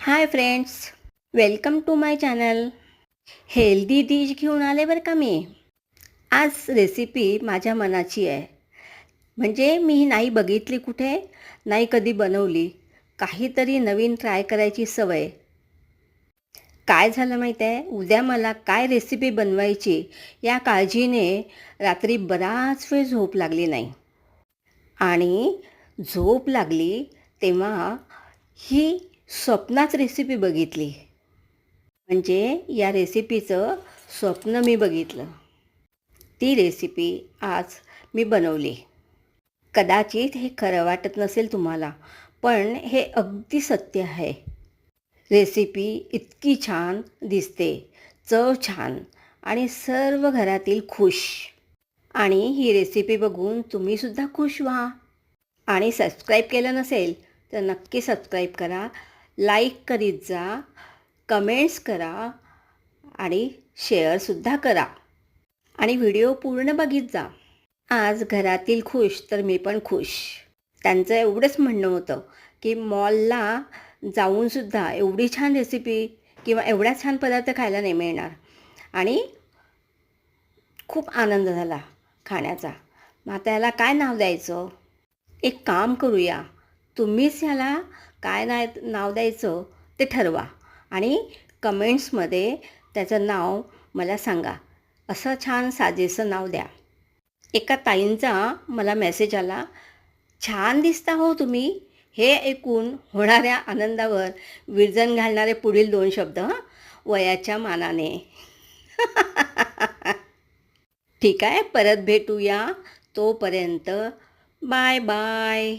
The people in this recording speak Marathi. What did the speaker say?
Hi friends welcome to my channel healthy dish घेऊन आले बरं का मी? आज रेसिपी माझ्या मनाची आहे. म्हणजे मी ही नाही बघितली कुठे नाही कधी बनवली. काहीतरी नवीन ट्राय करायची सवय. काय झालं माहीत आहे? उद्या मला काय रेसिपी बनवायची या काळजीने रात्री बराच वेळ झोप लागली नाही. आणि झोप लागली तेव्हा ही स्वप्नाच रेसिपी बघितली. म्हणजे या रेसिपीचं स्वप्न मी बघितलं. ती रेसिपी आज मी बनवली. कदाचित हे खरं वाटत नसेल तुम्हाला पण हे अगदी सत्य आहे. रेसिपी इतकी छान दिसते चव छान आणि सर्व घरातील खुश. आणि ही रेसिपी बघून तुम्हीसुद्धा खुश व्हा. आणि सबस्क्राईब केलं नसेल तर नक्की सबस्क्राईब करा. लाईक करीत जा कमेंट्स करा आणि शेअरसुद्धा करा. आणि व्हिडिओ पूर्ण बघित जा. आज घरातील खुश तर मी पण खुश. त्यांचं एवढंच म्हणणं होतं की मॉलला जाऊनसुद्धा एवढी छान रेसिपी किंवा एवढा छान पदार्थ खायला नाही मिळणार. आणि खूप आनंद झाला खाण्याचा. मग आता याला काय नाव द्यायचं? एक काम करूया. तुम्हीच ह्याला काय नाय नाव द्यायचं ते ठरवा. आणि कमेंट्समध्ये त्याचं नाव मला सांगा. असं छान साजेसं नाव द्या. एका ताईंचा मला मेसेज आला छान दिसता हो तुम्ही. हे ऐकून होणाऱ्या आनंदावर विरजन घालणारे पुढील दोन शब्द हां वयाच्या मानाने. ठीक आहे परत भेटूया तोपर्यंत. Bye bye.